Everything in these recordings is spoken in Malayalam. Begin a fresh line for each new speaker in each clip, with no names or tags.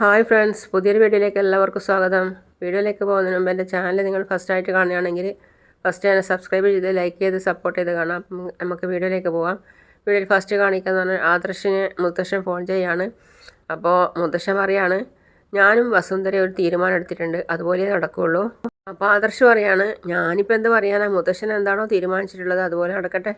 ഹായ് ഫ്രണ്ട്സ് പുതിയൊരു വീഡിയോയിലേക്ക് എല്ലാവർക്കും സ്വാഗതം. വീഡിയോയിലേക്ക് പോകുന്നതിന് മുമ്പ് എന്റെ ചാനൽ നിങ്ങൾ ഫസ്റ്റ് ആയിട്ട് കാണുകയാണെങ്കിൽ ഫസ്റ്റ് തന്നെ സബ്സ്ക്രൈബ് ചെയ്ത് ലൈക്ക് ചെയ്ത് സപ്പോർട്ട് ചെയ്ത് കാണാം. നമുക്ക് വീഡിയോയിലേക്ക് പോകാം വീഡിയോയിൽ ഫസ്റ്റ് കാണിക്കുന്ന പറഞ്ഞാൽ ആദർശിന് മുത്തശ്ശൻ ഫോൺ ചെയ്യാണ്. അപ്പോൾ മുത്തശ്ശൻ പറയാണ് ഞാനും വസുന്ധര ഒരു തീരുമാനം എടുത്തിട്ടുണ്ട്. അതുപോലെ നടക്കുകയുള്ളൂ അപ്പോൾ ആദർശ് പറയാണ് ഞാനിപ്പോൾ എന്ത് പറയാനാണ് മുത്തശ്ശൻ എന്താണോ തീരുമാനിച്ചിട്ടുള്ളത് അതുപോലെ നടക്കട്ടെ.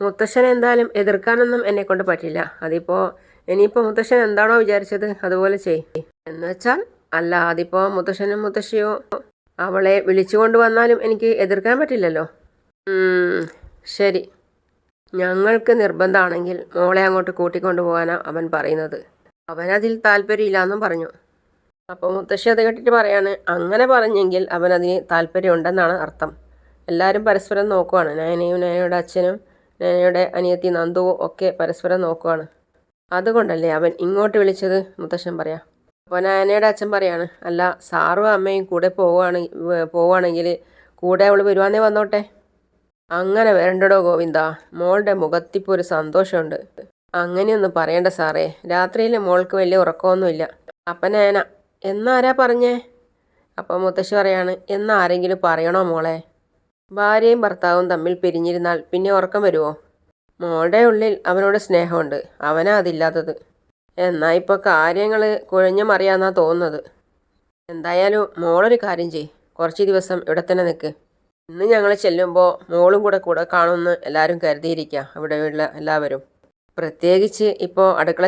മുത്തശ്ശൻ എന്തായാലും എതിർക്കാനൊന്നും എന്നെ കൊണ്ട് പറ്റില്ല. അതിപ്പോൾ ഇനിയിപ്പോൾ മുത്തശ്ശൻ എന്താണോ വിചാരിച്ചത് അതുപോലെ ചെയ്. എന്ന് വെച്ചാൽ അല്ല അതിപ്പോൾ മുത്തശ്ശനും മുത്തശ്ശിയോ അവളെ വിളിച്ചു കൊണ്ടുവന്നാലും എനിക്ക് എതിർക്കാൻ പറ്റില്ലല്ലോ. ശരി. ഞങ്ങൾക്ക് നിർബന്ധമാണെങ്കിൽ മോളെ അങ്ങോട്ട് കൂട്ടിക്കൊണ്ടു പോകാനാണ് അവൻ പറയുന്നത്. അവനതിൽ താല്പര്യമില്ലാന്നും പറഞ്ഞു. അപ്പോൾ മുത്തശ്ശി അത് കേട്ടിട്ട് പറയാണ് അങ്ങനെ പറഞ്ഞെങ്കിൽ അവനതിന് താല്പര്യമുണ്ടെന്നാണ് അർത്ഥം. എല്ലാവരും പരസ്പരം നോക്കുവാണ്. നയനയും നയനയുടെ അച്ഛനും നയനയുടെ അനിയത്തി നന്ദുവും ഒക്കെ പരസ്പരം നോക്കുവാണ്. അതുകൊണ്ടല്ലേ അവൻ ഇങ്ങോട്ട് വിളിച്ചത്? മുത്തശ്ശൻ പറയാം. അപ്പോൾ നയനയുടെ അച്ഛൻ പറയാണ് അല്ല സാറും അമ്മയും കൂടെ പോവുകയാണെങ്കിൽ പോവുകയാണെങ്കിൽ കൂടെ അവൾ വരുവാന്നേ വന്നോട്ടെ? അങ്ങനെ വരണ്ടടോ ഗോവിന്ദ. മോളുടെ മുഖത്തിപ്പോൾ ഒരു സന്തോഷമുണ്ട്. അങ്ങനെയൊന്നും പറയണ്ട സാറേ. രാത്രിയിൽ മോൾക്ക് വലിയ ഉറക്കമൊന്നുമില്ല. അപ്പം നയന എന്നാരാ പറഞ്ഞേ? അപ്പം മുത്തശ്ശി പറയാണ് എന്നാരെങ്കിലും പറയണോ മോളെ? ഭാര്യയും ഭർത്താവും തമ്മിൽ പിരിഞ്ഞിരുന്നാൽ പിന്നെ ഉറക്കം വരുമോ മോളുടെ ഉള്ളിൽ അവനോട് സ്നേഹമുണ്ട്. അവനാ അതില്ലാത്തത്. എന്നാൽ ഇപ്പോൾ കാര്യങ്ങൾ കുഴഞ്ഞു മറിയാന്നാ തോന്നുന്നത്. എന്തായാലും മോളൊരു കാര്യം ചെയ് കുറച്ച് ദിവസം ഇവിടെ തന്നെ നിൽക്ക് ഇന്ന് ഞങ്ങൾ ചെല്ലുമ്പോൾ മോളും കൂടെ കൂടെ കാണുമെന്ന് എല്ലാവരും കരുതിയിരിക്കുക ഉള്ള എല്ലാവരും. പ്രത്യേകിച്ച് ഇപ്പോൾ അടുക്കള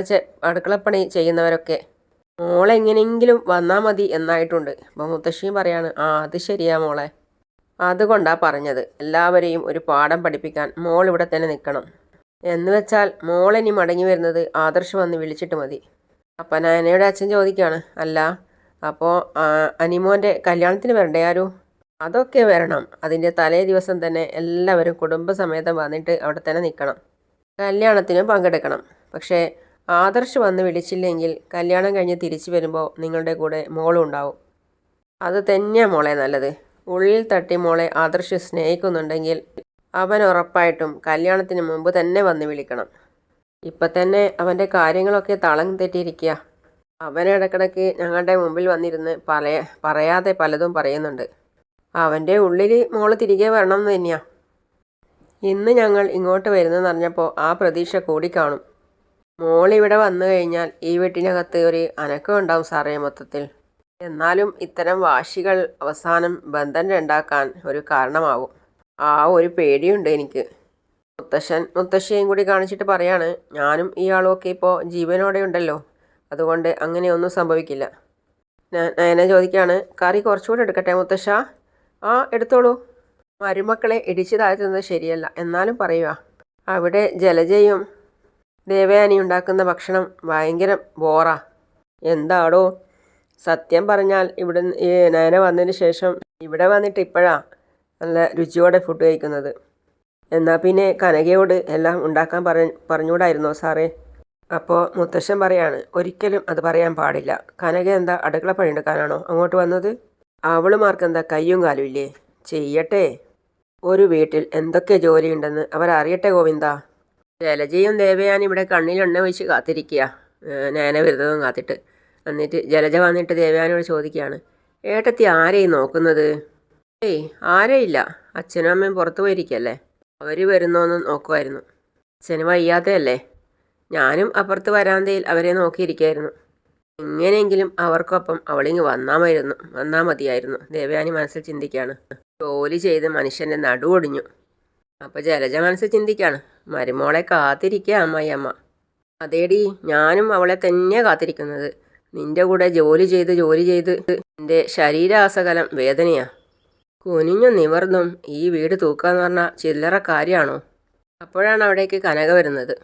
അടുക്കളപ്പണി ചെയ്യുന്നവരൊക്കെ. മോളെങ്ങനെയെങ്കിലും വന്നാൽ മതി എന്നായിട്ടുണ്ട്. അപ്പോൾ മുത്തശ്ശിയും പറയാണ് ആ അത് ശരിയാ മോളെ. അതുകൊണ്ടാണ് പറഞ്ഞത്. എല്ലാവരെയും ഒരു പാഠം പഠിപ്പിക്കാൻ മോൾ ഇവിടെ തന്നെ നിൽക്കണം എന്ന് വെച്ചാൽ മോളിനി മടങ്ങി വരുന്നത് ആദർശ് വന്ന് വിളിച്ചിട്ട് മതി. അപ്പം നയനയുടെ അച്ഛൻ ചോദിക്കുകയാണ് അല്ല അപ്പോൾ അനിമോന്റെ കല്യാണത്തിന് വരണ്ടേ ആരും? അതൊക്കെ വരണം. അതിന്റെ തലേ ദിവസം തന്നെ എല്ലാവരും കുടുംബസമേതം വന്നിട്ട് അവിടെ തന്നെ നിൽക്കണം കല്യാണത്തിനും പങ്കെടുക്കണം. പക്ഷേ ആദർശ് വന്ന് വിളിച്ചില്ലെങ്കിൽ കല്യാണം കഴിഞ്ഞ് തിരിച്ചു വരുമ്പോൾ നിങ്ങളുടെ കൂടെ മോളും ഉണ്ടാവും. അത് തന്നെയാണ് മോളെ നല്ലത്. ഉള്ളിൽ തട്ടി മോളെ ആദർശ് സ്നേഹിക്കുന്നുണ്ടെങ്കിൽ അവൻ ഉറപ്പായിട്ടും കല്യാണത്തിന് മുമ്പ് തന്നെ വന്ന് വിളിക്കണം. ഇപ്പം തന്നെ അവന്റെ കാര്യങ്ങളൊക്കെ തളം തെറ്റിയിരിക്കുക അവൻ ഇടക്കിടയ്ക്ക് ഞങ്ങളുടെ മുമ്പിൽ വന്നിരുന്ന് പല പറയാതെ പലതും പറയുന്നുണ്ട്. അവന്റെ ഉള്ളിൽ മോൾ തിരികെ വരണം എന്ന് തന്നെയാ. ഇന്ന് ഞങ്ങൾ ഇങ്ങോട്ട് വരുന്നെന്ന് അറിഞ്ഞപ്പോൾ ആ പ്രതീക്ഷ കൂടിക്കാണും ഇവിടെ വന്നു കഴിഞ്ഞാൽ ഈ വീട്ടിനകത്ത് ഒരു അനക്കം ഉണ്ടാവും സാറേ മൊത്തത്തിൽ. എന്നാലും ഇത്തരം വാശികൾ അവസാനം ബന്ധം ഉണ്ടാക്കാൻ ഒരു കാരണമാവും. ആ ഒരു പേടിയുണ്ട് എനിക്ക്. മുത്തശ്ശൻ മുത്തശ്ശിയും കൂടി കാണിച്ചിട്ട് പറയാണ് ഞാനും ഇയാളും ഒക്കെ ഇപ്പോൾ ജീവനോടെ ഉണ്ടല്ലോ. അതുകൊണ്ട് അങ്ങനെയൊന്നും സംഭവിക്കില്ല. ഞാൻ നയന ചോദിക്കുകയാണ് കറി കുറച്ചുകൂടെ എടുക്കട്ടെ മുത്തശ്ശ? ആ എടുത്തോളൂ. മരുമക്കളെ ഇടിച്ചു താഴ്ത്തുന്നത് ശരിയല്ല എന്നാലും പറയുക അവിടെ ജലജയും ദേവയാനി ഉണ്ടാക്കുന്ന ഭക്ഷണം ഭയങ്കര ബോറാ. എന്താടോ? സത്യം പറഞ്ഞാൽ ഇവിടെ നയന വന്നതിന് ശേഷം ഇവിടെ വന്നിട്ട് ഇപ്പോഴാ നല്ല രുചിയോടെ ഫുഡ് കഴിക്കുന്നത്. എന്നാൽ പിന്നെ കനകയോട് എല്ലാം ഉണ്ടാക്കാൻ പറ പറഞ്ഞുകൂടായിരുന്നോ സാറേ? അപ്പോൾ മുത്തശ്ശൻ പറയാണ് ഒരിക്കലും അത് പറയാൻ പാടില്ല. കനക എന്താ അടുക്കള പണിയെടുക്കാനാണോ അങ്ങോട്ട് വന്നത്? അവളുമാർക്ക് എന്താ കയ്യും കാലും ഇല്ലേ? ചെയ്യട്ടെ. ഒരു വീട്ടിൽ എന്തൊക്കെ ജോലിയുണ്ടെന്ന് അവരറിയട്ടെ ഗോവിന്ദ. ജലജയും ദേവയാനും ഇവിടെ കണ്ണിൽ എണ്ണ ഒഴിച്ച് കാത്തിരിക്കുക നേന വരുന്നതും കാത്തിട്ട്. എന്നിട്ട് ജലജ വന്നിട്ട് ദേവയാനോട് ചോദിക്കുകയാണ് ഏട്ടത്തി ആരെയും നോക്കുന്നത്? ഏയ് ആരെയില്ല അച്ഛനും അമ്മയും പുറത്തു പോയിരിക്കല്ലേ? അവർ വരുന്നോന്ന് നോക്കുമായിരുന്നു അച്ഛന് വയ്യാത്തയല്ലേ ഞാനും അപ്പുറത്ത് വരാന്തയിൽ അവരെ നോക്കിയിരിക്കായിരുന്നു. എങ്ങനെയെങ്കിലും അവർക്കൊപ്പം അവളിങ്ങ് വന്നാമായിരുന്നു വന്നാൽ മതിയായിരുന്നു. ദേവയാനി മനസ്സിൽ ചിന്തിക്കുകയാണ് ജോലി ചെയ്ത് മനുഷ്യന്റെ നടുവൊടിഞ്ഞു അപ്പോൾ ജലജ മനസ്സിൽ ചിന്തിക്കുകയാണ് മരുമോളെ കാത്തിരിക്കുക അമ്മായിയമ്മ. അതേടി ഞാനും അവളെ തന്നെ കാത്തിരിക്കുന്നത്. നിന്റെ കൂടെ ജോലി ചെയ്ത് ജോലി ചെയ്ത് എന്റെ ശരീരാസകലം വേദനയാ. കുനിഞ്ഞു നിവർന്നും ഈ വീട് തൂക്കാന്ന് പറഞ്ഞാൽ ചില്ലറ കാര്യമാണോ അപ്പോഴാണ് അവിടേക്ക് കനക വരുന്നത്.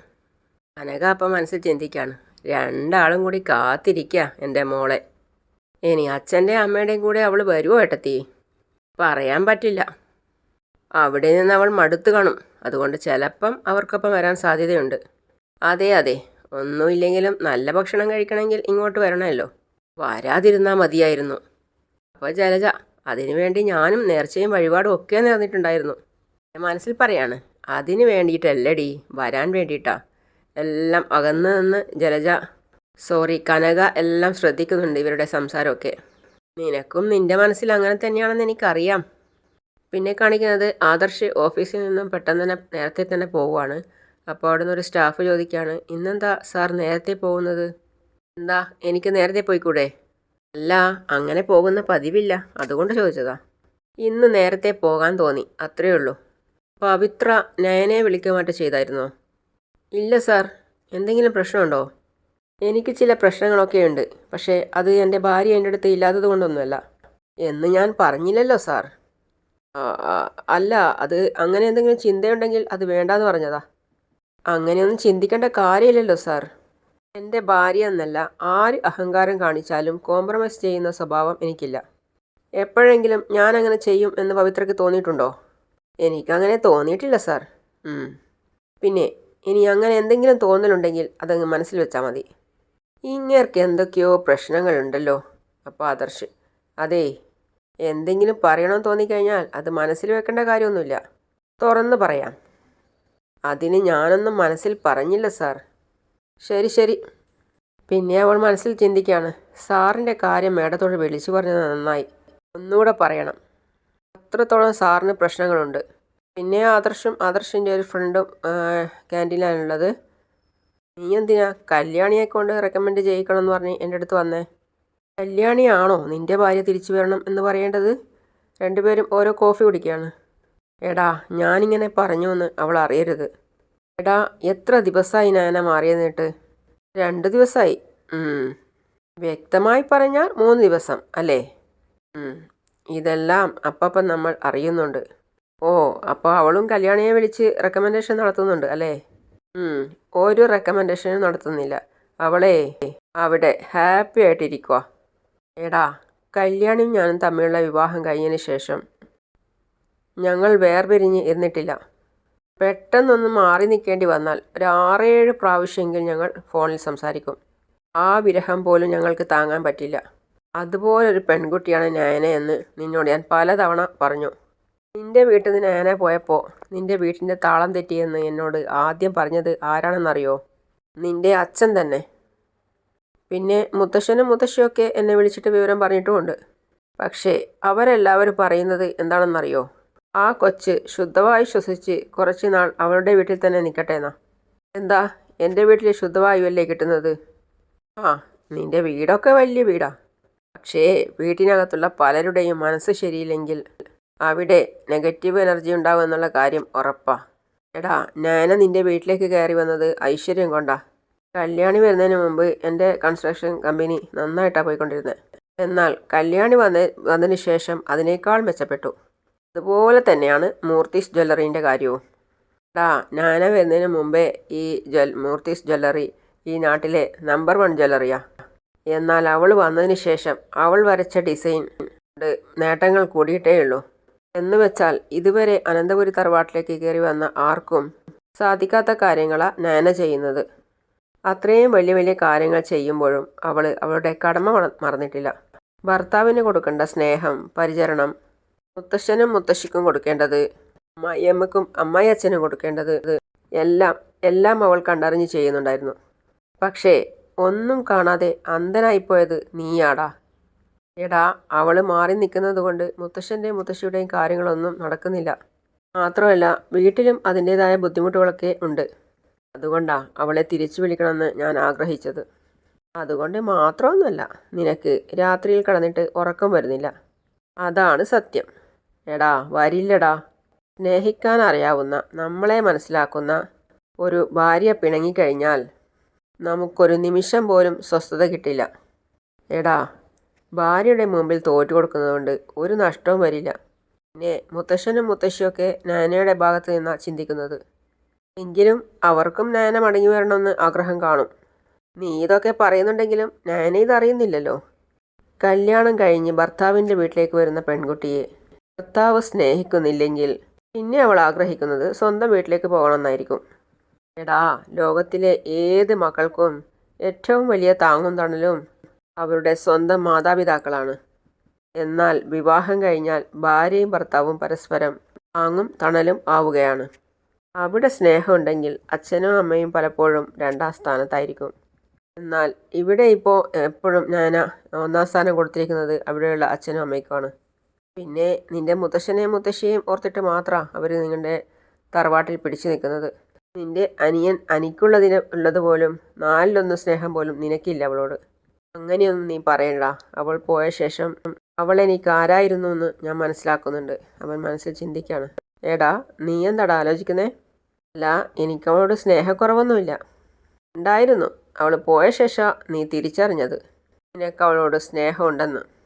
കനക അപ്പം മനസ്സിൽ ചിന്തിക്കുകയാണ് രണ്ടാളും കൂടി കാത്തിരിക്കുക എന്റെ മോളെ. ഇനി അച്ഛന്റെ അമ്മയുടെയും കൂടെ അവൾ വരുമോ ഏട്ടത്തി? പറയാൻ പറ്റില്ല. അവിടെ നിന്ന് അവൾ മടുത്തു കാണും. അതുകൊണ്ട് ചിലപ്പം അവർക്കൊപ്പം വരാൻ സാധ്യതയുണ്ട്. അതെ അതെ. ഒന്നുമില്ലെങ്കിലും നല്ല ഭക്ഷണം കഴിക്കണമെങ്കിൽ ഇങ്ങോട്ട് വരണമല്ലോ. വരാതിരുന്നാൽ മതിയായിരുന്നു. അപ്പോൾ ജലജ അതിനുവേണ്ടി ഞാനും നേർച്ചയും വഴിപാടും ഒക്കെ നേർന്നിട്ടുണ്ടായിരുന്നു. മനസ്സിൽ പറയാണ് അതിന് വേണ്ടിയിട്ടല്ലടി വരാൻ വേണ്ടിയിട്ടാ. എല്ലാം അകന്ന് നിന്ന് ജലജ സോറി കനക എല്ലാം ശ്രദ്ധിക്കുന്നുണ്ട് ഇവരുടെ സംസാരമൊക്കെ. നിനക്കും നിന്റെ മനസ്സിൽ അങ്ങനെ തന്നെയാണെന്ന് എനിക്കറിയാം. പിന്നെ കാണിക്കുന്നത് ആദർശ് ഓഫീസിൽ നിന്നും പെട്ടെന്ന് തന്നെ നേരത്തെ തന്നെ പോവുകയാണ്. അപ്പോൾ അവിടെ നിന്ന് ഒരു സ്റ്റാഫ് ചോദിക്കുകയാണ് ഇന്നെന്താ സാർ നേരത്തെ പോകുന്നത്? എന്താ എനിക്ക് നേരത്തെ പോയിക്കൂടെ? അല്ല അങ്ങനെ പോകുന്ന പതിവില്ല. അതുകൊണ്ട് ചോദിച്ചതാ. ഇന്ന് നേരത്തെ പോകാൻ തോന്നി അത്രയേ ഉള്ളൂ. പവിത്ര നയനെ വിളിക്കുക മറ്റു ചെയ്തായിരുന്നോ? ഇല്ല സാർ. എന്തെങ്കിലും പ്രശ്നമുണ്ടോ? എനിക്ക് ചില പ്രശ്നങ്ങളൊക്കെ ഉണ്ട്. പക്ഷേ അത് എന്റെ ഭാര്യ എന്റെ അടുത്ത് ഇല്ലാത്തത് കൊണ്ടൊന്നുമല്ല. എന്ന് ഞാൻ പറഞ്ഞില്ലല്ലോ സാർ. അല്ല അത് അങ്ങനെ എന്തെങ്കിലും ചിന്തയുണ്ടെങ്കിൽ അത് വേണ്ടാന്ന് പറഞ്ഞതാ. അങ്ങനെയൊന്നും ചിന്തിക്കേണ്ട കാര്യമില്ലല്ലോ സാർ. എന്റെ ഭാര്യ എന്നല്ല ആര് അഹങ്കാരം കാണിച്ചാലും കോംപ്രമൈസ് ചെയ്യുന്ന സ്വഭാവം എനിക്കില്ല. എപ്പോഴെങ്കിലും ഞാൻ അങ്ങനെ ചെയ്യും എന്ന് പവിത്രയ്ക്ക് തോന്നിയിട്ടുണ്ടോ? എനിക്കങ്ങനെ തോന്നിയിട്ടില്ല സാർ പിന്നെ ഇനി അങ്ങനെ എന്തെങ്കിലും തോന്നലുണ്ടെങ്കിൽ അതങ്ങ് മനസ്സിൽ വെച്ചാൽ മതി. ഇങ്ങേർക്ക് എന്തൊക്കെയോ പ്രശ്നങ്ങളുണ്ടല്ലോ അപ്പോൾ ആദർശ്. അതേ എന്തെങ്കിലും പറയണമെന്ന് തോന്നിക്കഴിഞ്ഞാൽ അത് മനസ്സിൽ വെക്കേണ്ട കാര്യമൊന്നുമില്ല. തുറന്ന് പറയാം. അതിന് ഞാനൊന്നും മനസ്സിൽ പറഞ്ഞില്ല സാർ ശരി ശരി. പിന്നെ അവൾ മനസ്സിൽ ചിന്തിക്കുകയാണ് സാറിന്റെ കാര്യം മേഡത്തോട് വിളിച്ചു പറഞ്ഞത് നന്നായി. ഒന്നുകൂടെ പറയണം. അത്രത്തോളം സാറിന് പ്രശ്നങ്ങളുണ്ട്. പിന്നെ ആദർശും ആദർശിന്റെ ഒരു ഫ്രണ്ടും ക്യാന്റീനിലാണുള്ളത്. നീ എന്തിനാ കല്യാണിയെ കൊണ്ട് റെക്കമെൻഡ് ചെയ്യിക്കണം എന്ന് പറഞ്ഞ് എന്റെ അടുത്ത് വന്നേ? കല്യാണിയാണോ നിന്റെ ഭാര്യ തിരിച്ചു വരണം എന്ന് പറയേണ്ടത്? രണ്ടുപേരും ഓരോ കോഫി കുടിക്കുകയാണ്. എടാ ഞാനിങ്ങനെ പറഞ്ഞു എന്ന് അവൾ അറിയരുത്. എടാ എത്ര ദിവസമായി നാന മാറിയെന്നിട്ട്? രണ്ട് ദിവസമായി വ്യക്തമായി പറഞ്ഞാൽ മൂന്ന് ദിവസം അല്ലേ. ഇതെല്ലാം അപ്പം നമ്മൾ അറിയുന്നുണ്ട്. ഓ അപ്പോൾ അവളും കല്യാണിയെ വിളിച്ച് റെക്കമെൻഡേഷൻ നടത്തുന്നുണ്ട് അല്ലേ. ഒരു റെക്കമെൻഡേഷനും നടത്തുന്നില്ല. അവളെ അവിടെ ഹാപ്പി ആയിട്ടിരിക്കുക എടാ കല്യാണിയും ഞാനും തമ്മിലുള്ള വിവാഹം കഴിഞ്ഞതിന് ശേഷം ഞങ്ങൾ വേർപിരിഞ്ഞ് ഇരുന്നിട്ടില്ല. പെട്ടെന്നൊന്ന് മാറി നിൽക്കേണ്ടി വന്നാൽ ഒരു ആറേഴ് പ്രാവശ്യമെങ്കിൽ ഞങ്ങൾ ഫോണിൽ സംസാരിക്കും. ആ വിരഹം പോലും ഞങ്ങൾക്ക് താങ്ങാൻ പറ്റില്ല. അതുപോലൊരു പെൺകുട്ടിയാണ് നയന എന്ന് നിന്നോട് ഞാൻ പലതവണ പറഞ്ഞു. നിന്റെ വീട്ടിൽ നിന്ന് നയന പോയപ്പോൾ നിന്റെ വീട്ടിന്റെ താളം തെറ്റിയെന്ന് എന്നോട് ആദ്യം പറഞ്ഞത് ആരാണെന്നറിയോ? നിന്റെ അച്ഛൻ തന്നെ. പിന്നെ മുത്തശ്ശനും മുത്തശ്ശിയൊക്കെ എന്നെ വിളിച്ചിട്ട് വിവരം പറഞ്ഞിട്ടുമുണ്ട്. പക്ഷേ അവരെല്ലാവരും പറയുന്നത് എന്താണെന്നറിയോ? ആ കൊച്ച് ശുദ്ധവായു ശ്വസിച്ച് കുറച്ച് നാൾ അവളുടെ വീട്ടിൽ തന്നെ നിൽക്കട്ടെ എന്നാ എന്താ? എന്റെ വീട്ടിൽ ശുദ്ധവായുവല്ലേ കിട്ടുന്നത്? ആ നിന്റെ വീടൊക്കെ വലിയ വീടാ. പക്ഷേ വീട്ടിനകത്തുള്ള പലരുടെയും മനസ്സ് ശരിയില്ലെങ്കിൽ അവിടെ നെഗറ്റീവ് എനർജി ഉണ്ടാവും എന്നുള്ള കാര്യം ഉറപ്പാ. എടാ ഞാന നിന്റെ വീട്ടിലേക്ക് കയറി വന്നത് ഐശ്വര്യം കൊണ്ടാ. കല്യാണി വരുന്നതിന് മുമ്പ് എന്റെ കൺസ്ട്രക്ഷൻ കമ്പനി നന്നായിട്ടാണ് പോയിക്കൊണ്ടിരുന്നത് എന്നാൽ കല്യാണി വന്ന വന്നതിന് ശേഷം അതിനേക്കാൾ മെച്ചപ്പെട്ടു. അതുപോലെ തന്നെയാണ് മൂർത്തീസ് ജ്വല്ലറീന്റെ കാര്യവും. ഡാ ഞാന വരുന്നതിന് മുമ്പേ ഈ ജ്വൽ മൂർത്തീസ് ജ്വല്ലറി ഈ നാട്ടിലെ നമ്പർ വൺ ജ്വല്ലറിയാ. എന്നാൽ അവൾ വന്നതിന് ശേഷം അവൾ വരച്ച ഡിസൈൻ നേട്ടങ്ങൾ കൂടിയിട്ടേ ഉള്ളൂ. എന്ന് വെച്ചാൽ ഇതുവരെ അനന്തപുരി തറവാട്ടിലേക്ക് കയറി വന്ന ആർക്കും സാധിക്കാത്ത കാര്യങ്ങളാണ് നാന ചെയ്യുന്നത്. അത്രയും വലിയ വലിയ കാര്യങ്ങൾ ചെയ്യുമ്പോഴും അവൾ അവളുടെ കടമ മറന്നിട്ടില്ല. ഭർത്താവിന് കൊടുക്കേണ്ട സ്നേഹം പരിചരണം മുത്തശ്ശനും മുത്തശ്ശിക്കും കൊടുക്കേണ്ടത് അമ്മയമ്മക്കും അമ്മായി അച്ഛനും കൊടുക്കേണ്ടത് എല്ലാം എല്ലാം അവൾ കണ്ടറിഞ്ഞ് ചെയ്യുന്നുണ്ടായിരുന്നു. പക്ഷേ ഒന്നും കാണാതെ അന്ധനായിപ്പോയത് നീയാടാ. എടാ അവൾ മാറി നിൽക്കുന്നത് കൊണ്ട് മുത്തശ്ശന്റെയും മുത്തശ്ശിയുടെയും കാര്യങ്ങളൊന്നും നടക്കുന്നില്ല. മാത്രമല്ല വീട്ടിലും അതിന്റേതായ ബുദ്ധിമുട്ടുകളൊക്കെ ഉണ്ട്. അതുകൊണ്ടാ അവളെ തിരിച്ചു വിളിക്കണമെന്ന് ഞാൻ ആഗ്രഹിച്ചത്. അതുകൊണ്ട് മാത്രമൊന്നുമല്ല നിനക്ക് രാത്രിയിൽ കടന്നിട്ട് ഉറക്കം വരുന്നില്ല. അതാണ് സത്യം. എടാ വരില്ലടാ. സ്നേഹിക്കാൻ അറിയാവുന്ന നമ്മളെ മനസ്സിലാക്കുന്ന ഒരു ഭാര്യ പിണങ്ങിക്കഴിഞ്ഞാൽ നമുക്കൊരു നിമിഷം പോലും സ്വസ്ഥത കിട്ടില്ല. എടാ ഭാര്യയുടെ മുമ്പിൽ തോറ്റു കൊടുക്കുന്നതുകൊണ്ട് ഒരു നഷ്ടവും വരില്ല. പിന്നെ മുത്തശ്ശനും മുത്തശ്ശിയൊക്കെ നയനയുടെ ഭാഗത്ത് നിന്നാണ് ചിന്തിക്കുന്നത്. എങ്കിലും അവർക്കും നയന മടങ്ങി വരണമെന്ന് ആഗ്രഹം കാണും. നീ ഇതൊക്കെ പറയുന്നുണ്ടെങ്കിലും നയന ഇതറിയുന്നില്ലല്ലോ. കല്യാണം കഴിഞ്ഞ് ഭർത്താവിന്റെ വീട്ടിലേക്ക് വരുന്ന പെൺകുട്ടിയെ ഭർത്താവ് സ്നേഹിക്കുന്നില്ലെങ്കിൽ പിന്നെ അവൾ ആഗ്രഹിക്കുന്നത് സ്വന്തം വീട്ടിലേക്ക് പോകണമെന്നായിരിക്കും. എടാ ലോകത്തിലെ ഏത് മക്കൾക്കും ഏറ്റവും വലിയ താങ്ങും തണലും അവരുടെ സ്വന്തം മാതാപിതാക്കളാണ്. എന്നാൽ വിവാഹം കഴിഞ്ഞാൽ ഭാര്യയും ഭർത്താവും പരസ്പരം താങ്ങും തണലും ആവുകയാണ്. അവിടെ സ്നേഹമുണ്ടെങ്കിൽ അച്ഛനും അമ്മയും പലപ്പോഴും രണ്ടാം സ്ഥാനത്തായിരിക്കും. എന്നാൽ ഇവിടെ ഇപ്പോൾ എപ്പോഴും ഞാൻ ഒന്നാം സ്ഥാനം കൊടുത്തിരിക്കുന്നത് അവിടെയുള്ള അച്ഛനും അമ്മയ്ക്കുമാണ്. പിന്നെ നിന്റെ മുത്തശ്ശനെയും മുത്തശ്ശിയെയും ഓർത്തിട്ട് മാത്രമാണ് അവർ നിങ്ങളുടെ തറവാട്ടിൽ പിടിച്ചു നിൽക്കുന്നത്. നിന്റെ അനിയൻ അനിക്കുള്ളതിന് ഉള്ളത് പോലും നാലിലൊന്ന് സ്നേഹം പോലും നിനക്കില്ല അവളോട്. അങ്ങനെയൊന്നും നീ പറയണ്ട. അവൾ പോയ ശേഷം അവൾ എനിക്ക് ആരായിരുന്നു എന്ന് ഞാൻ മനസ്സിലാക്കുന്നുണ്ട്. അവൻ മനസ്സിൽ ചിന്തിക്കുകയാണ് ഏടാ നീ എന്താടാ ആലോചിക്കുന്നേ? അല്ല എനിക്ക് അവളോട് സ്നേഹക്കുറവൊന്നുമില്ല. ഉണ്ടായിരുന്നു. അവൾ പോയ ശേഷം നീ തിരിച്ചറിഞ്ഞത്. നിനക്ക് അവളോട് സ്നേഹമുണ്ടെന്ന്.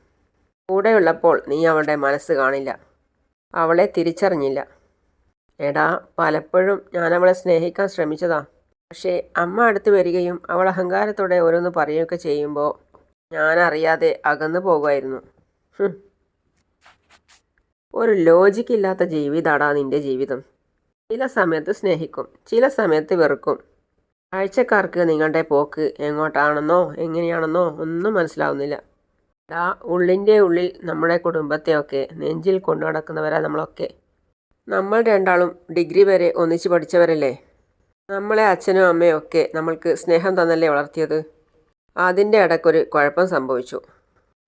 കൂടെയുള്ളപ്പോൾ നീ അവളുടെ മനസ്സ് കാണില്ല. അവളെ തിരിച്ചറിഞ്ഞില്ല. എടാ പലപ്പോഴും ഞാൻ അവളെ സ്നേഹിക്കാൻ ശ്രമിച്ചതാ. പക്ഷേ അമ്മ അടുത്ത് വരികയും അവൾ അഹങ്കാരത്തോടെ ഓരോന്ന് പറയുകയൊക്കെ ചെയ്യുമ്പോൾ ഞാൻ അറിയാതെ അകന്നു പോകുമായിരുന്നു. ഒരു ലോജിക്ക് ഇല്ലാത്ത ജീവിതാടാ നിന്റെ ജീവിതം. ചില സമയത്ത് സ്നേഹിക്കും ചില സമയത്ത് വെറുക്കും. കാഴ്ചക്കാർക്ക് നിങ്ങളുടെ പോക്ക് എങ്ങോട്ടാണെന്നോ എങ്ങനെയാണെന്നോ ഒന്നും മനസ്സിലാവുന്നില്ല. ആ ഉള്ളിന്റെ ഉള്ളിൽ നമ്മുടെ കുടുംബത്തെയൊക്കെ നെഞ്ചിൽ കൊണ്ടു നടക്കുന്നവരാ നമ്മളൊക്കെ. നമ്മൾ രണ്ടാളും ഡിഗ്രി വരെ ഒന്നിച്ച് പഠിച്ചവരല്ലേ? നമ്മളെ അച്ഛനും അമ്മയും ഒക്കെ നമ്മൾക്ക് സ്നേഹം തന്നല്ലേ വളർത്തിയത്? അതിന്റെ ഇടയ്ക്കൊരു കുഴപ്പം സംഭവിച്ചു.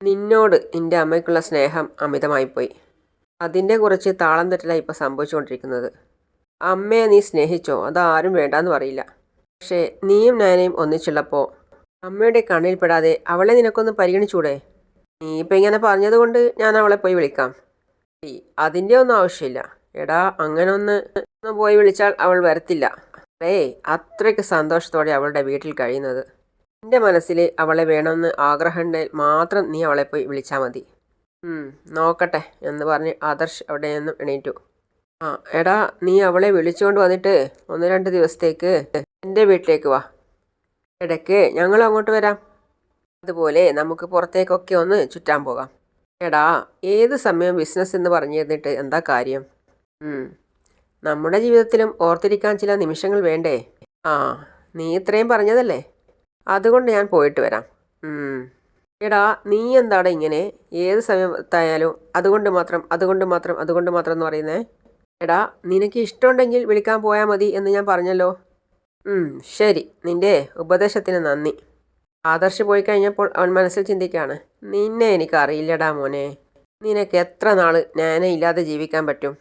നിന്നോട് എന്റെ അമ്മയ്ക്കുള്ള സ്നേഹം അമിതമായിപ്പോയി. അതിന്റെ കുറച്ച് താളം തെറ്റലാണ് ഇപ്പോൾ സംഭവിച്ചുകൊണ്ടിരിക്കുന്നത്. അമ്മയെ നീ സ്നേഹിച്ചോ? അതാരും വേണ്ടാന്ന് പറയില്ല. പക്ഷേ നീയും ഞാനേയും ഒന്നിച്ചുള്ളപ്പോൾ അമ്മയുടെ കണ്ണിൽപ്പെടാതെ അവളെ നിനക്കൊന്ന് പരിഗണിച്ചൂടെ? നീ ഇപ്പം ഇങ്ങനെ പറഞ്ഞതുകൊണ്ട് ഞാൻ അവളെ പോയി വിളിക്കാം. അതിന്റെ ഒന്നും ആവശ്യമില്ല. എടാ അങ്ങനെ ഒന്ന് ഒന്ന് പോയി വിളിച്ചാൽ അവൾ വരത്തില്ല. ഏയ് അത്രയ്ക്ക് സന്തോഷത്തോടെ അവളുടെ വീട്ടിൽ കഴിയുന്നത്. എന്റെ മനസ്സിൽ അവളെ വേണമെന്ന് ആഗ്രഹമുണ്ടെങ്കിൽ മാത്രം നീ അവളെ പോയി വിളിച്ചാൽ മതി. നോക്കട്ടെ എന്ന് പറഞ്ഞ് ആദർശ് അവിടെ നിന്നും എണീറ്റു. ആ എടാ നീ അവളെ വിളിച്ചുകൊണ്ട് വന്നിട്ട് ഒന്ന് രണ്ട് ദിവസത്തേക്ക് എന്റെ വീട്ടിലേക്ക് വാ. ഇടയ്ക്ക് ഞങ്ങൾ അങ്ങോട്ട് വരാം. അതുപോലെ നമുക്ക് പുറത്തേക്കൊക്കെ ഒന്ന് ചുറ്റാൻ പോകാം. എടാ ഏത് സമയം ബിസിനസ് എന്ന് പറഞ്ഞു തന്നിട്ട് എന്താ കാര്യം. നമ്മുടെ ജീവിതത്തിലും ഓർത്തിരിക്കാൻ ചില നിമിഷങ്ങൾ വേണ്ടേ? ആ നീ ഇത്രയും പറഞ്ഞതല്ലേ? അതുകൊണ്ട് ഞാൻ പോയിട്ട് വരാം. എടാ നീ എന്താടാ ഇങ്ങനെ? ഏത് സമയത്തായാലും അതുകൊണ്ട് മാത്രം അതുകൊണ്ട് മാത്രം അതുകൊണ്ട് മാത്രം എന്ന് പറയുന്നേ? എടാ നിനക്ക് ഇഷ്ടമുണ്ടെങ്കിൽ വിളിക്കാൻ പോയാൽ മതി എന്ന് ഞാൻ പറഞ്ഞല്ലോ. ശരി. നിന്റെ ഉപദേശത്തിന് നന്ദി. ആദർശ് പോയി കഴിഞ്ഞപ്പോൾ അവൻ മനസ്സിൽ ചിന്തിക്കുകയാണ് നിന്നെ എനിക്ക് അറിയില്ലടാ മോനെ. നിനക്ക് എത്ര നാൾ ഞാനെ ഇല്ലാതെ ജീവിക്കാൻ പറ്റും?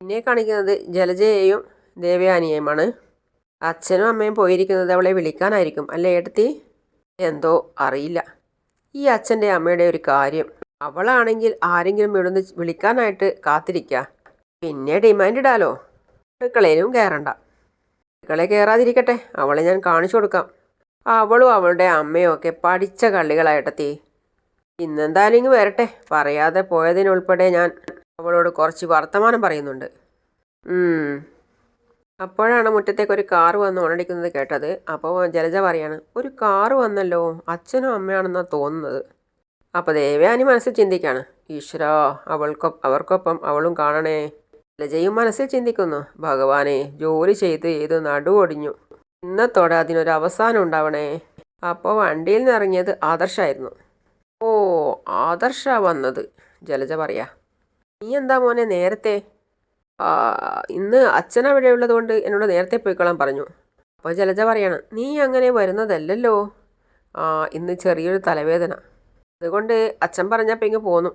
നിന്നെ കാണിക്കുന്നത് ജലജയെയും ദേവയാനിയെയുമാണ്. അച്ഛനും അമ്മയും പോയിരിക്കുന്നത് അവളെ വിളിക്കാനായിരിക്കും അല്ലേ ഏട്ടത്തി? എന്തോ അറിയില്ല. ഈ അച്ഛന്റെ അമ്മയുടെ ഒരു കാര്യം. അവളാണെങ്കിൽ ആരെങ്കിലും ഇവിടുന്ന് വിളിക്കാനായിട്ട് കാത്തിരിക്കുക പിന്നെ ഡിമാൻഡ് ഇടാലോ. അടുക്കളയിലും കയറണ്ട. അടുക്കളയിൽ കയറാതിരിക്കട്ടെ. അവളെ ഞാൻ കാണിച്ചു കൊടുക്കാം. അവളും അവളുടെ അമ്മയും ഒക്കെ പഠിച്ച കള്ളികളായിട്ടെത്തി. ഇന്നെന്തായാലും ഇങ്ങ് വരട്ടെ. പറയാതെ പോയതിനുൾപ്പെടെ ഞാൻ അവളോട് കുറച്ച് വർത്തമാനം പറയുന്നുണ്ട്. അപ്പോഴാണ് മുറ്റത്തേക്ക് ഒരു കാറ് വന്ന് ഉണടിക്കുന്നത് കേട്ടത്. അപ്പോൾ ജലജ പറയാണ് ഒരു കാറ് വന്നല്ലോ. അച്ഛനും അമ്മയാണെന്നാണ് തോന്നുന്നത്. അപ്പോൾ ദേവയാനി മനസ്സിൽ ചിന്തിക്കാണ് ഈശ്വരാ അവൾക്കൊ അവർക്കൊപ്പം അവളും കാണണേ. ജലജയും മനസ്സിൽ ചിന്തിക്കുന്നു ഭഗവാനെ ജോലി ചെയ്ത് ചെയ്ത് നടുവൊടിഞ്ഞു. ഇന്നത്തോടെ അതിനൊരു അവസാനം ഉണ്ടാവണേ. അപ്പോൾ വണ്ടിയിൽ നിന്ന് ഇറങ്ങിയത് ആദർശായിരുന്നു. ഓ ആദർശ വന്നത്. ജലജ പറയാ. നീ എന്താ മോനെ നേരത്തെ? ഇന്ന് അച്ഛൻ അവിടെ ഉള്ളത് കൊണ്ട് എന്നോട് നേരത്തെ പോയിക്കോളാൻ പറഞ്ഞു. അപ്പോൾ ജലജ പറയാണ് നീ അങ്ങനെ വരുന്നതല്ലല്ലോ. ഇന്ന് ചെറിയൊരു തലവേദന. അതുകൊണ്ട് അച്ഛൻ പറഞ്ഞപ്പോൾ ഇങ്ങ് പോന്നു.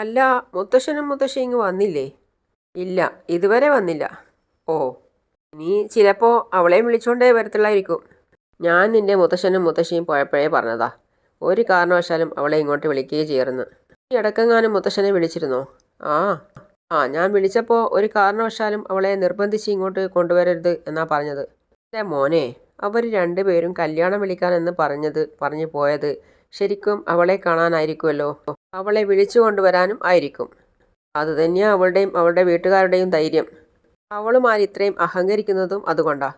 അല്ല മുത്തശ്ശനും മുത്തശ്ശി ഇങ്ങ് വന്നില്ലേ? ഇല്ല ഇതുവരെ വന്നില്ല. ഓ നീ ചിലപ്പോൾ അവളെയും വിളിച്ചുകൊണ്ടേ വരത്തുള്ളായിരിക്കും ഞാൻ നിന്റെ മുത്തശ്ശനും മുത്തശ്ശിയും പോയപ്പോഴേ പറഞ്ഞതാ. ഒരു കാരണവശാലും അവളെ ഇങ്ങോട്ട് വിളിക്കുകയും ചെയ്യരുന്ന് ഈ ഇടക്കെങ്ങാനും മുത്തശ്ശനെ വിളിച്ചിരുന്നോ? ആ ആ ഞാൻ വിളിച്ചപ്പോൾ ഒരു കാരണവശാലും അവളെ നിർബന്ധിച്ച് ഇങ്ങോട്ട് കൊണ്ടുവരരുത് എന്നാ പറഞ്ഞത്. എന്റെ മോനെ അവർ രണ്ടുപേരും കല്യാണം വിളിക്കാനെന്ന് പറഞ്ഞത് പറഞ്ഞു പോയത് ശരിക്കും അവളെ കാണാനായിരിക്കുമല്ലോ. അവളെ വിളിച്ചു കൊണ്ടുവരാനും ആയിരിക്കും. അത് തന്നെയാണ് അവളുടെയും അവളുടെ വീട്ടുകാരുടെയും ധൈര്യം. അവളുമാർ ഇത്രയും അഹങ്കരിക്കുന്നതും അതുകൊണ്ടാ?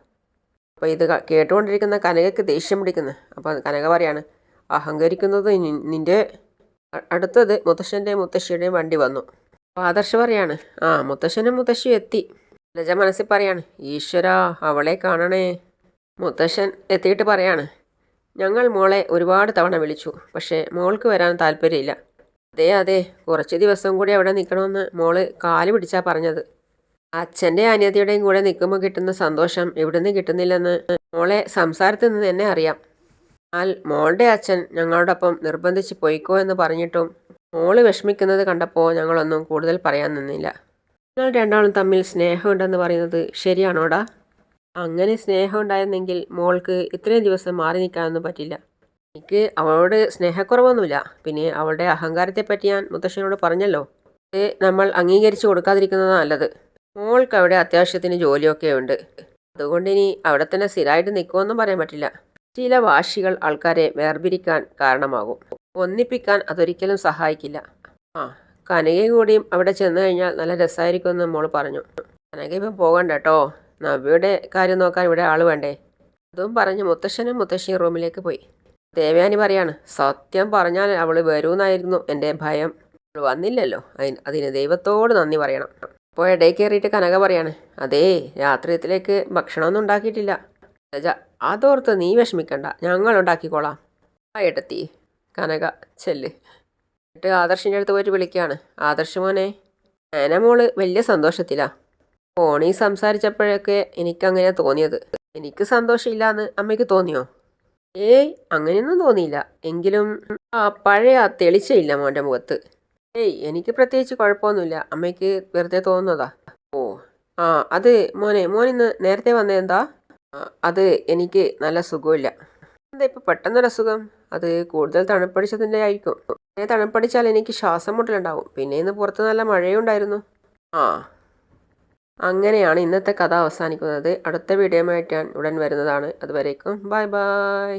അപ്പോൾ ഇത് കേട്ടുകൊണ്ടിരിക്കുന്ന കനകയ്ക്ക് ദേഷ്യം പിടിക്കുന്നു. അപ്പോൾ കനക പറയാണ് അഹങ്കരിക്കുന്നത് നിന്റെ അടുത്തത് മുത്തശ്ശന്റെയും മുത്തശ്ശിയുടെയും വണ്ടി വന്നു. അപ്പോൾ ആദർശ് പറയാണ് ആ മുത്തശ്ശനും മുത്തശ്ശിയും എത്തി. ലജ മനസ്സിൽ പറയാണ് ഈശ്വര അവളെ കാണണേ. മുത്തശ്ശൻ എത്തിയിട്ട് പറയാണ് ഞങ്ങൾ മോളെ ഒരുപാട് തവണ വിളിച്ചു പക്ഷേ മോൾക്ക് വരാൻ താല്പര്യമില്ല. അതെ അതെ കുറച്ച് ദിവസം കൂടി അവിടെ നിൽക്കണമെന്ന് മോൾ കാൽ പിടിച്ചാ പറഞ്ഞത്. അച്ഛന്റെ അനിയത്തിയുടെയും കൂടെ നിൽക്കുമ്പോൾ കിട്ടുന്ന സന്തോഷം ഇവിടുന്ന് കിട്ടുന്നില്ലെന്ന് മോളെ സംസാരത്തിൽ നിന്ന് തന്നെ അറിയാം. എന്നാൽ മോളുടെ അച്ഛൻ ഞങ്ങളോടൊപ്പം നിർബന്ധിച്ച് പോയിക്കോ എന്ന് പറഞ്ഞിട്ടും മോൾ വിഷമിക്കുന്നത് കണ്ടപ്പോൾ ഞങ്ങളൊന്നും കൂടുതൽ പറയാൻ നിന്നില്ല. നിങ്ങൾ രണ്ടാളും തമ്മിൽ സ്നേഹമുണ്ടെന്ന് പറയുന്നത് ശരിയാണോടാ? അങ്ങനെ സ്നേഹം ഉണ്ടായിരുന്നെങ്കിൽ മോൾക്ക് ഇത്രയും ദിവസം മാറി നിൽക്കാനൊന്നും പറ്റില്ല. എനിക്ക് അവളോട് സ്നേഹക്കുറവൊന്നുമില്ല. പിന്നെ അവളുടെ അഹങ്കാരത്തെപ്പറ്റി ഞാൻ മുത്തശ്ശനോട് പറഞ്ഞല്ലോ. അത് നമ്മൾ അംഗീകരിച്ചു കൊടുക്കാതിരിക്കുന്നതാണ് നല്ലത്. മോൾക്ക് അവിടെ അത്യാവശ്യത്തിന് ജോലിയൊക്കെ ഉണ്ട്. അതുകൊണ്ട് ഇനി അവിടെ തന്നെ സ്ഥിരമായിട്ട് നിൽക്കുമെന്നും പറയാൻ പറ്റില്ല. ചില വാശികൾ ആൾക്കാരെ വേർപിരിക്കാൻ കാരണമാകും. ഒന്നിപ്പിക്കാൻ അതൊരിക്കലും സഹായിക്കില്ല. ആ കനകയും കൂടിയും അവിടെ ചെന്ന് കഴിഞ്ഞാൽ നല്ല രസമായിരിക്കുമെന്ന് മോൾ പറഞ്ഞു. കനക ഇപ്പം പോകണ്ട കേട്ടോ. നവ്യയുടെ കാര്യം നോക്കാൻ ഇവിടെ ആൾ വേണ്ടേ? അതും പറഞ്ഞ് മുത്തശ്ശനും മുത്തശ്ശിയും റൂമിലേക്ക് പോയി. ദേവയാനി പറയാണ് സത്യം പറഞ്ഞാൽ അവൾ വരുമെന്നായിരുന്നു എന്റെ ഭയം. വന്നില്ലല്ലോ. അതിന് അതിന് ദൈവത്തോട് നന്ദി പറയണം. അപ്പോൾ ഇടയിൽ കയറിയിട്ട് കനക പറയാണ് അതേ രാത്രിയത്തിലേക്ക് ഭക്ഷണമൊന്നും ഉണ്ടാക്കിയിട്ടില്ല. രജ അതോർത്ത് നീ വിഷമിക്കണ്ട ഞങ്ങൾ ഉണ്ടാക്കിക്കോളാം. ആ ഏട്ടത്തി കനക ചെല്ല്. എന്നിട്ട് ആദർശിന്റെ അടുത്ത് പോയിട്ട് വിളിക്കുകയാണ് ആദർശ് മോനെ ഞാന മോൾ വലിയ സന്തോഷത്തിലാണ് ഫോണിൽ സംസാരിച്ചപ്പോഴൊക്കെ എനിക്കങ്ങനെ തോന്നിയത്. എനിക്ക് സന്തോഷമില്ല എന്ന് അമ്മയ്ക്ക് തോന്നിയോ? ഏയ് അങ്ങനെയൊന്നും തോന്നിയില്ല. എങ്കിലും ആ പഴയ തെളിച്ചയില്ല മോന്റെ മുഖത്ത്. ഏയ് എനിക്ക് പ്രത്യേകിച്ച് കുഴപ്പമൊന്നുമില്ല. അമ്മയ്ക്ക് വെറുതെ തോന്നുന്നതാ. ഓ ആ അത് മോനെ മോൻ ഇന്ന് നേരത്തെ വന്നതെന്താ അത് എനിക്ക് നല്ല സുഖമില്ല. എന്താ ഇപ്പം പെട്ടെന്നൊരു അസുഖം? അത് കൂടുതൽ തണുപ്പടിച്ചതിന്റെ ആയിരിക്കും. തണുപ്പടിച്ചാൽ എനിക്ക് ശ്വാസം മുട്ടലുണ്ടാവും. പിന്നെ ഇന്ന് പുറത്ത് നല്ല മഴയുണ്ടായിരുന്നു. ആ അങ്ങനെയാണ് ഇന്നത്തെ കഥ അവസാനിക്കുന്നത്. അടുത്ത വീഡിയോയുമായിട്ട് ഞാൻ ഉടൻ വരുന്നതാണ്. അതുവരേക്കും ബൈ ബൈ.